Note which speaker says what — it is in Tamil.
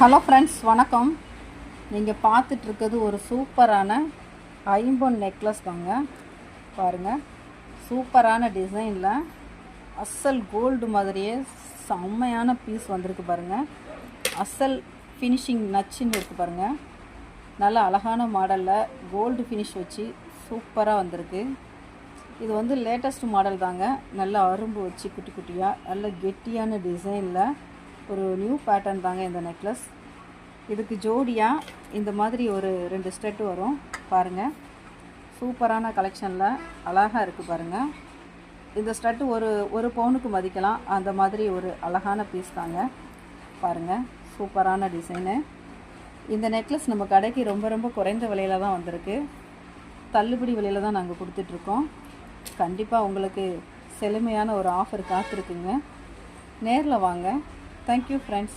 Speaker 1: ஹலோ ஃப்ரெண்ட்ஸ் வணக்கம். நீங்கள் பார்த்துட்ருக்கிறது ஒரு சூப்பரான ஐம்பொன் நெக்லஸ் தாங்க. பாருங்கள் சூப்பரான டிசைனில் அசல் கோல்டு மாதிரியே செம்மையான பீஸ் வந்திருக்கு பாருங்கள் அசல் ஃபினிஷிங் நச்சுன்னு இருக்குது பாருங்கள் நல்ல அழகான மாடலில் கோல்டு ஃபினிஷ் வச்சு சூப்பராக வந்திருக்கு. இது வந்து லேட்டஸ்ட் மாடல் தாங்க. நல்ல அரும்பு வச்சு குட்டி குட்டியாக நல்ல கெட்டியான டிசைனில் ஒரு நியூ பேட்டர்ன் தாங்க இந்த நெக்லஸ் இதுக்கு ஜோடியாக இந்த மாதிரி ஒரு ரெண்டு ஸ்டெட் வரும். பாருங்கள் சூப்பரான கலெக்ஷனில் அழகாக இருக்குது பாருங்கள் இந்த ஸ்டட்டு ஒரு ஒரு பவுனுக்கு மதிக்கலாம். அந்த மாதிரி ஒரு அழகான பீஸ் தாங்க. பாருங்கள் சூப்பரான டிசைனு இந்த நெக்லஸ் நம்ம கடைக்கு ரொம்ப ரொம்ப குறைந்த விலையில் தான் வந்திருக்கு. தள்ளுபடி விலையில் தான் நாங்கள் கொடுத்துட்ருக்கோம். கண்டிப்பாக உங்களுக்கு செழுமையான ஒரு ஆஃபர் காத்திருக்குங்க. நேரில் வாங்க. Thank you, friends.